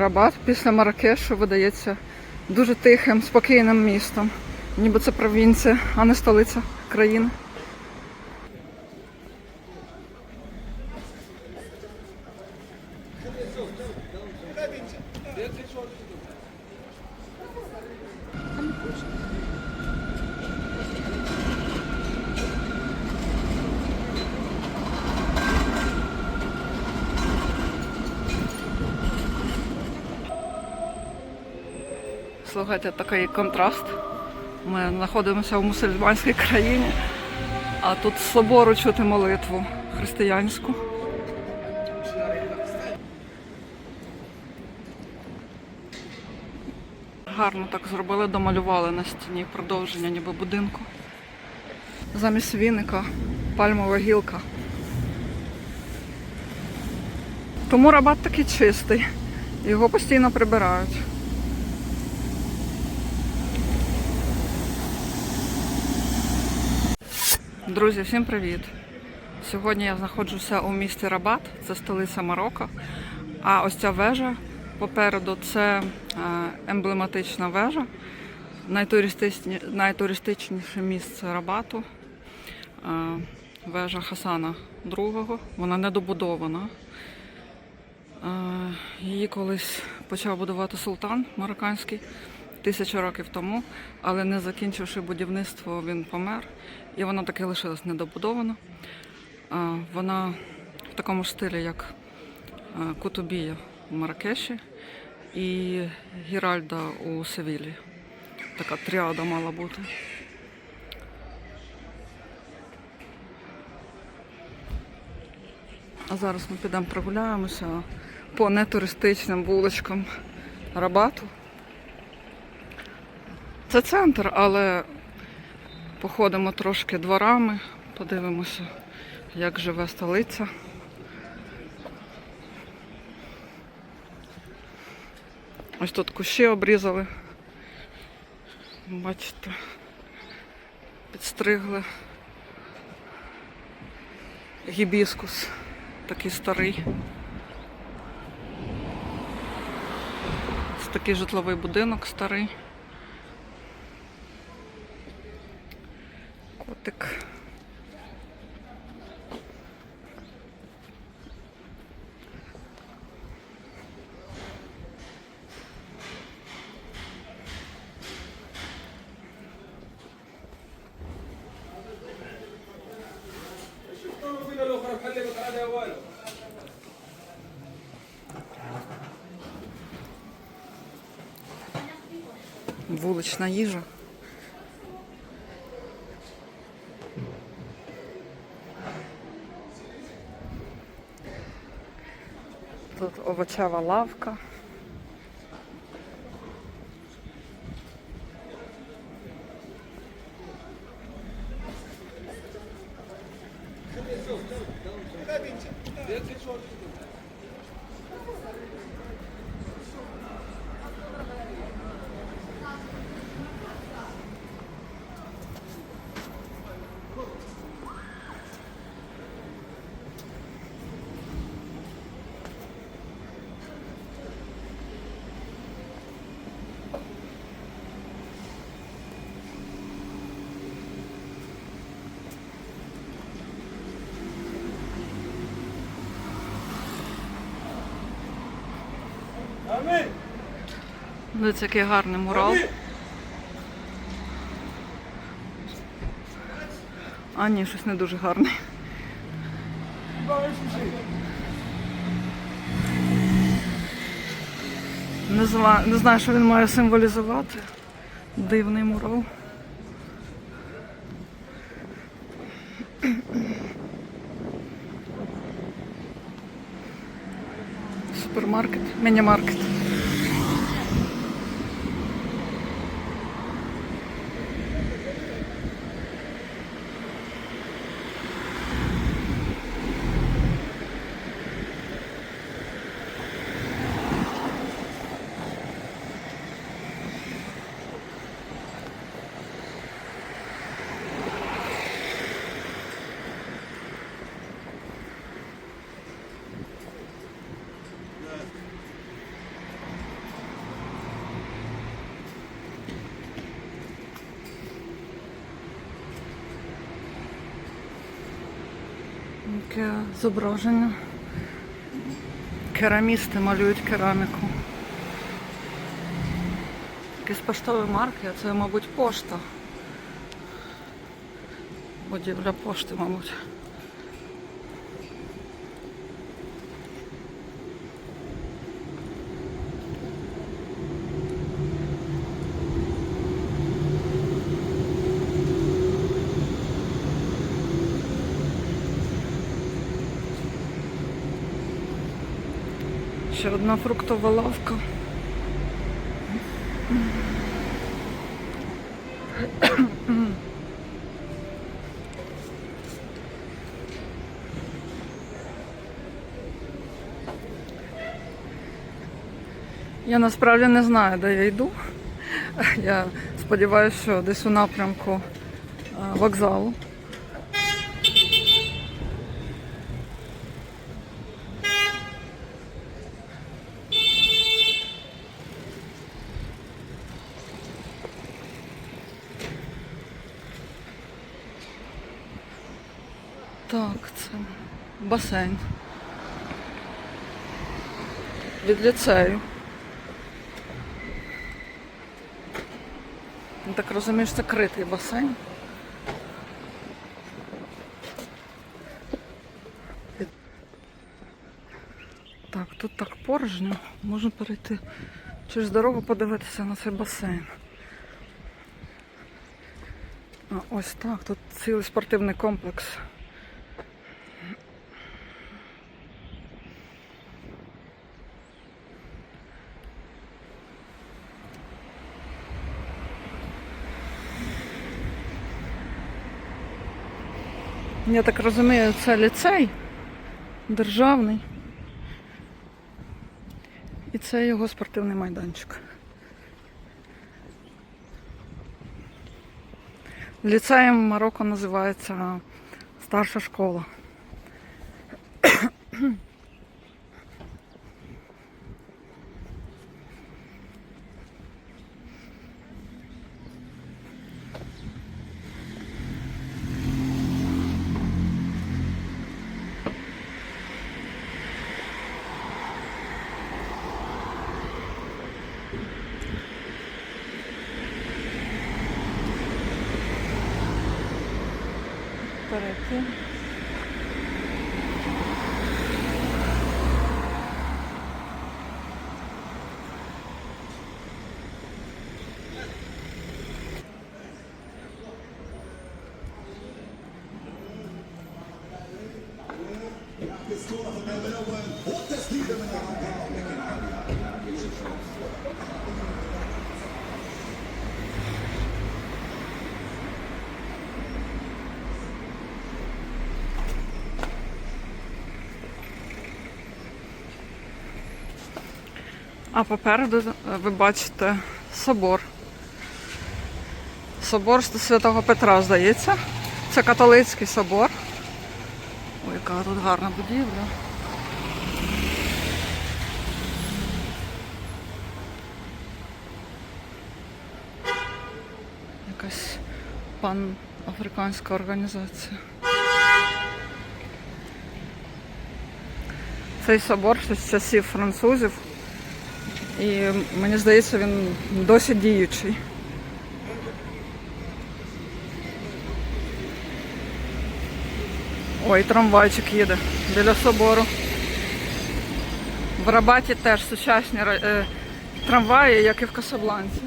Рабат після Маракешу видається дуже тихим, спокійним містом. Ніби це провінція, а не столиця країни. Слухайте, такий контраст. Ми знаходимося в мусульманській країні, а тут собору чути молитву християнську. Гарно так зробили, домалювали на стіні продовження ніби будинку. Замість віника пальмова гілка. Тому рабат такий чистий. Його постійно прибирають. Друзі, всім привіт! Сьогодні я знаходжуся у місті Рабат, це столиця Марокко. А ось ця вежа попереду це е, емблематична вежа, найтуристичні- найтуристичніше місце Рабату. Е, Вежа Хасана II, вона недобудована. Е, Її колись почав будувати султан марокканський тисячу років тому, але не закінчивши будівництво, він помер, і вона таки лишилась недобудована. Вона в такому ж стилі, як е, Кутубія в Маракеші і Гіральда у Севілі. Така тріада мала бути. А зараз ми підемо прогуляємося по нетуристичним вуличкам Рабату. Це центр, але походимо трошки дворами, подивимося, як живе столиця. Ось тут кущі обрізали. Бачите, підстригли. Гібіскус такий старий. Ось такий житловий будинок старий. Котик. Вулична їжа. Тут овочева лавка. Дивіться, який гарний мурал. А ні, щось не дуже гарне. Не знаю, що він має символізувати. Дивний мурал. Міні-маркет. Зображення. Керамісти малюють кераміку. Якісь поштові марки, а це, мабуть, пошта. Будівля пошти, мабуть. Ще одна фруктова лавка. Я насправді не знаю, де я йду. Я сподіваюся, що десь у напрямку вокзалу. Так, це басейн. Від ліцею. Так розумію, що це критий басейн. Так, тут так порожньо. Можна перейти через дорогу подивитися на цей басейн. А, ось так, тут цілий спортивний комплекс. Я так розумію, це ліцей державний. І це його спортивний майданчик. Ліцеєм Марокко називається старша школа. Перейти. А попереду е, ви бачите собор. Собор Святого Петра, здається. Це католицький собор. Ой, яка тут гарна будівля. Якась панафриканська організація. Цей собор з часів французів. І мені здається, він досі діючий. Ой, трамвайчик їде біля собору. В Рабаті теж сучасні е, трамваї, як і в Касабланці.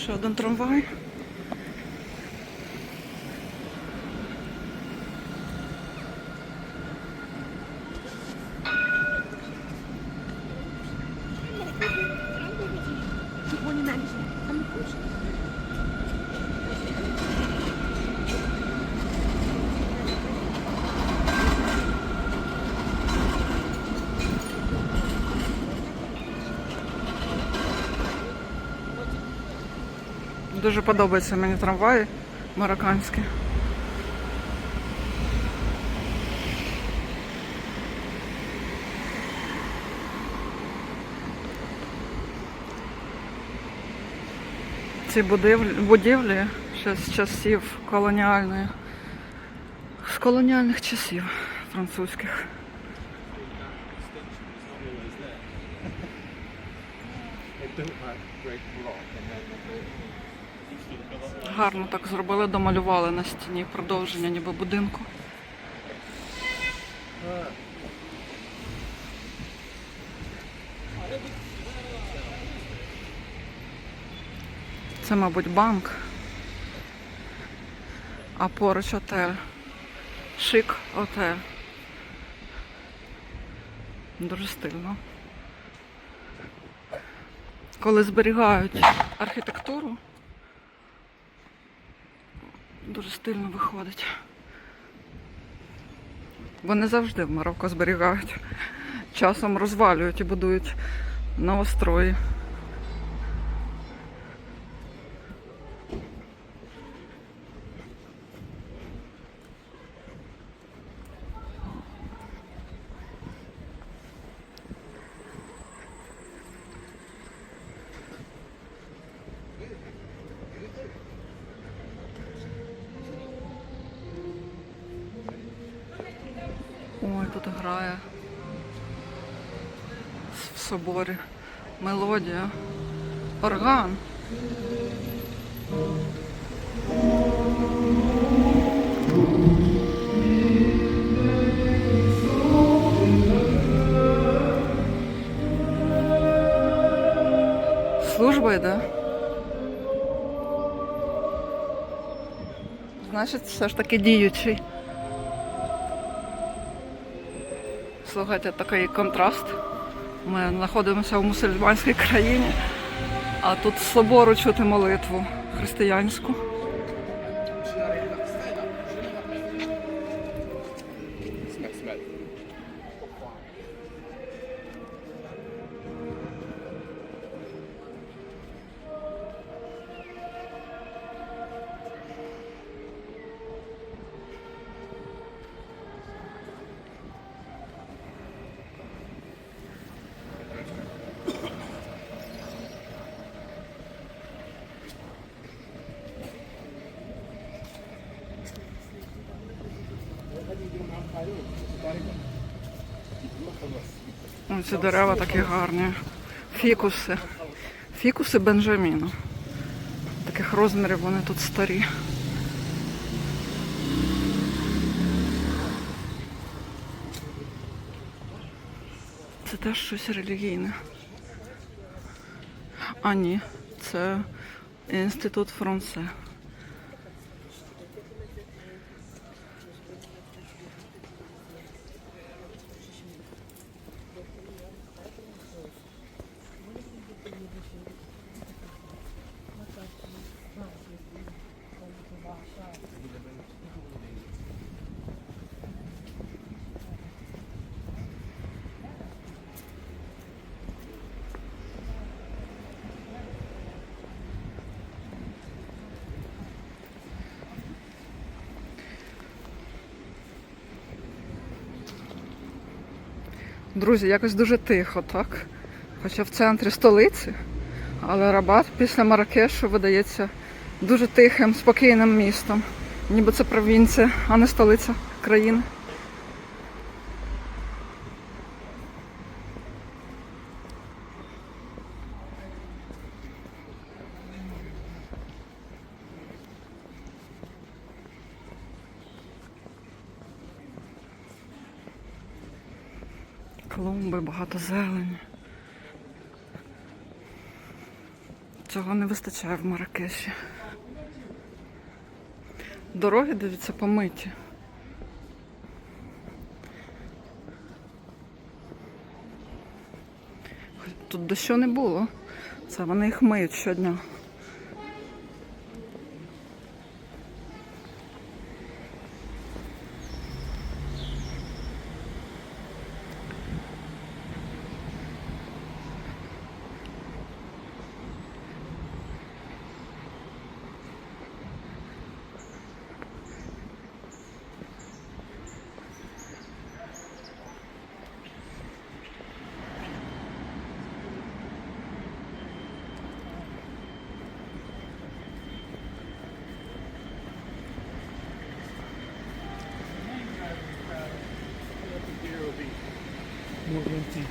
Ще один трамвай. Дуже подобаються мені трамваї марокканські. Ці будівлі, ще з часів колоніальної, з колоніальних часів французьких. Гарно так зробили, домалювали на стіні продовження ніби будинку. Це, мабуть, банк, а поруч отель. Шик отель. Дуже стильно. Коли зберігають архітектуру, дуже стильно виходить. Вони завжди в Марокко зберігають. Часом розвалюють і будують новострої. Грає в соборі мелодія. Орган. Служба йде. Значить, все ж таки діючий. Слухайте, такий контраст. Ми знаходимося в мусульманській країні, а тут собору чути молитву християнську. Ці дерева такі гарні. Фікуси. Фікуси Бенджаміну. Таких розмірів вони тут старі. Це теж щось релігійне. А ні, це інститут Франце. Друзі, якось дуже тихо, так? Хоча в центрі столиці, але Рабат після Маракешу видається дуже тихим, спокійним містом. Ніби це провінція, а не столиця країни. Клумби, багато зелені. Цього не вистачає в Маракеші. Дороги, дивіться, помиті. Тут дощу не було. Це вони їх миють щодня. Empty.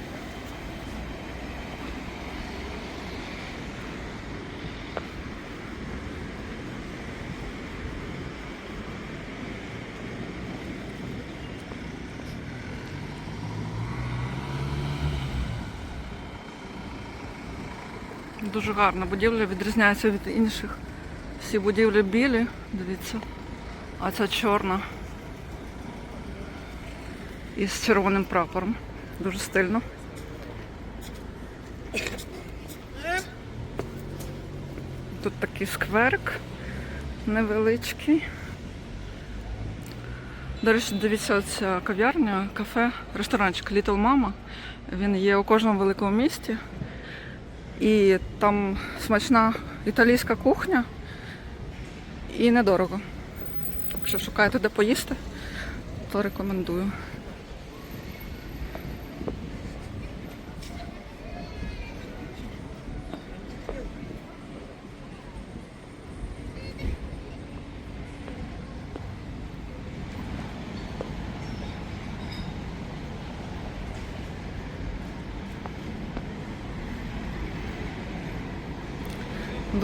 Дуже гарна будівля, відрізняється від інших. Всі будівлі білі, дивіться, а ця чорна. І з червоним прапором. Дуже стильно. Тут такий скверик невеличкий. До речі, дивіться, ця кав'ярня, кафе, ресторанчик Little Mama. Він є у кожному великому місті. І там смачна італійська кухня і недорого. Якщо шукаєте де поїсти, то рекомендую.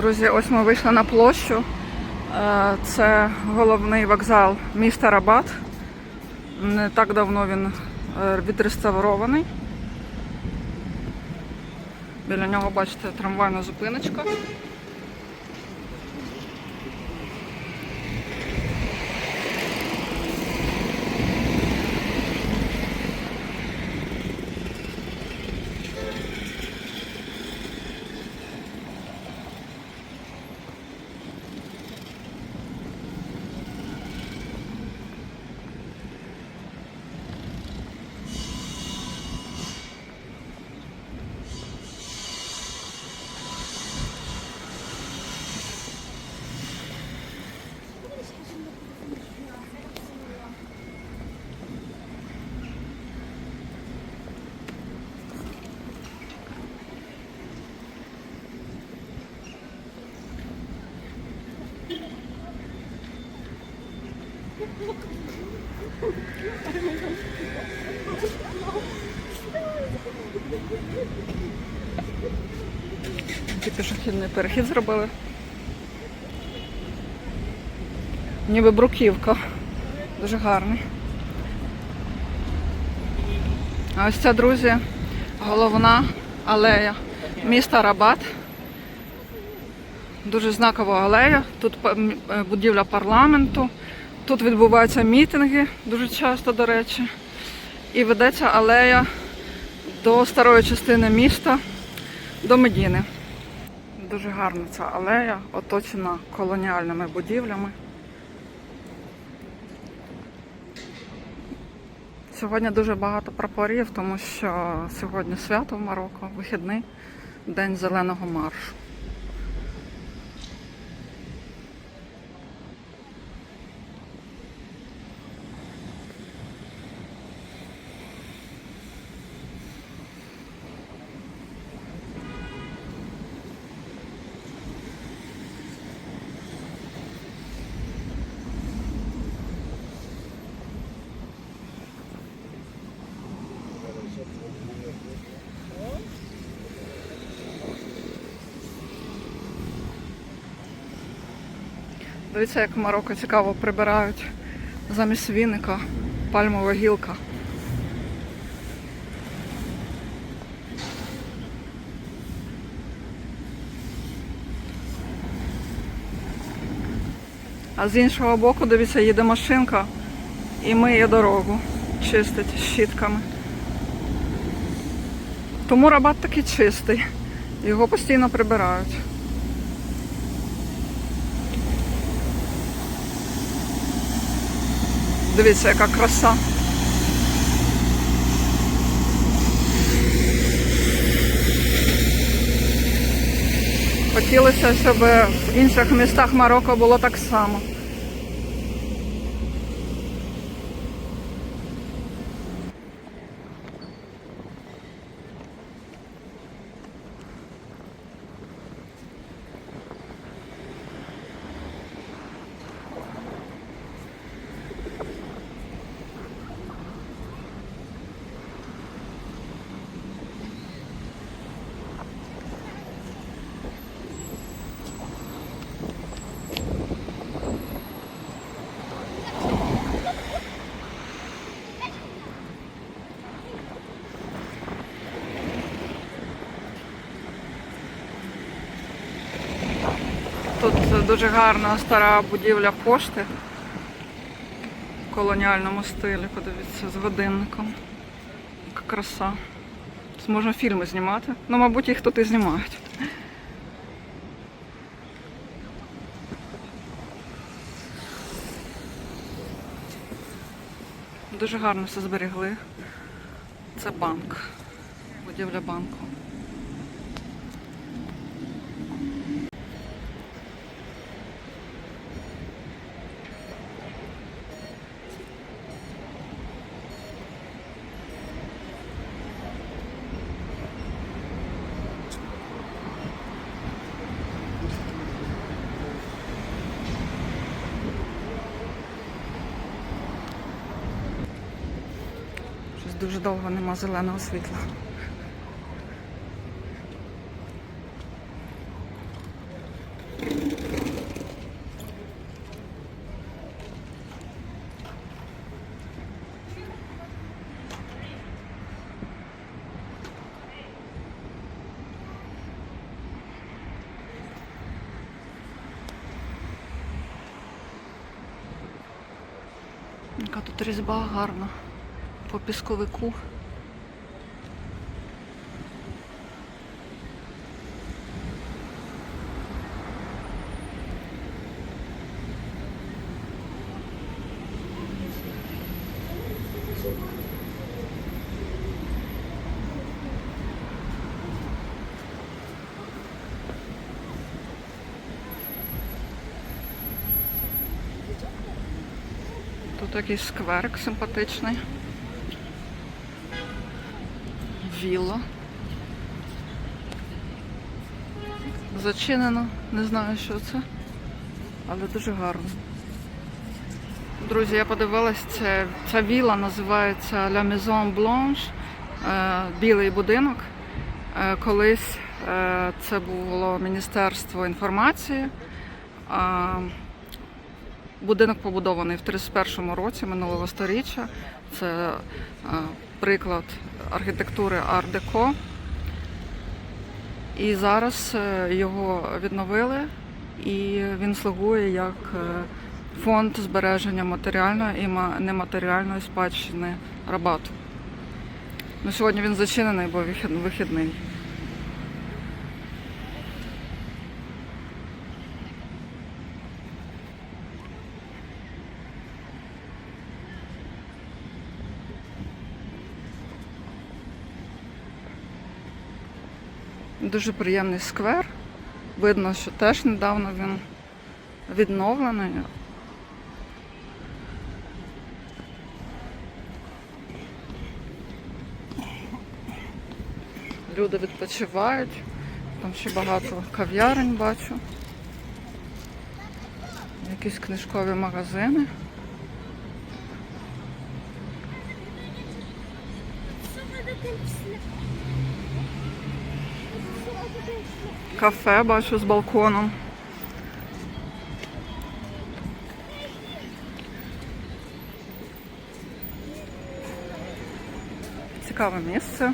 Друзі, ось ми вийшли на площу. Е, Це головний вокзал міста Рабат. Не так давно він е, відреставрований. Біля нього, бачите, трамвайна зупиночка. Пішохідний перехід зробили. Ніби бруківка. Дуже гарний. А ось ця, друзі, головна алея міста Рабат. Дуже знакова алея. Тут е, будівля парламенту. Тут відбуваються мітинги дуже часто, до речі. І ведеться алея до старої частини міста, до Медіни. Дуже гарна ця алея, оточена колоніальними будівлями. Сьогодні дуже багато прапорів, тому що сьогодні свято в Марокко, вихідний день зеленого маршу. Дивіться, як в Марокко цікаво прибирають замість віника пальмова гілка. А з іншого боку, дивіться, їде машинка і миє дорогу, чистить щітками. Тому рабат такий чистий, його постійно прибирають. Дивіться, яка краса. Хотілося, щоб в інших містах Марокко було так само. Тут дуже гарна стара будівля пошти в колоніальному стилі, подивіться, з годинником. Яка краса. Тут можна фільми знімати. Ну, мабуть, їх тут і знімають. Дуже гарно все зберегли. Це банк. Будівля банку. Щось дуже довго нема зеленого світла. Яка тут різьба гарна по пісковику. Тут якийсь симпатичний. Вілла. Зачинено, не знаю, що це, але дуже гарно. Друзі, я подивилась, це, ця віла називається La Maison Blanche, е, білий будинок. Е, колись е, це було Міністерство інформації. Будинок побудований в 31-му році минулого сторіччя. Це е, приклад архітектури Ардеко. І зараз е, його відновили, і він слугує як е, фонд збереження матеріальної і нематеріальної спадщини Рабату. Ну, сьогодні він зачинений, бо вихідний. Дуже приємний сквер. Видно, що теж недавно він відновлений. Люди відпочивають. Там ще багато кав'ярень бачу. Якісь книжкові магазини. кафе, бачу з балконом. Цікаве місце.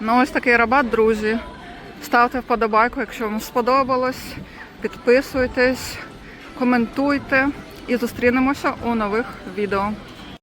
Ну, ось такий рабат, друзі. Ставте вподобайку, якщо вам сподобалось. Підписуйтесь, коментуйте і зустрінемося у нових відео.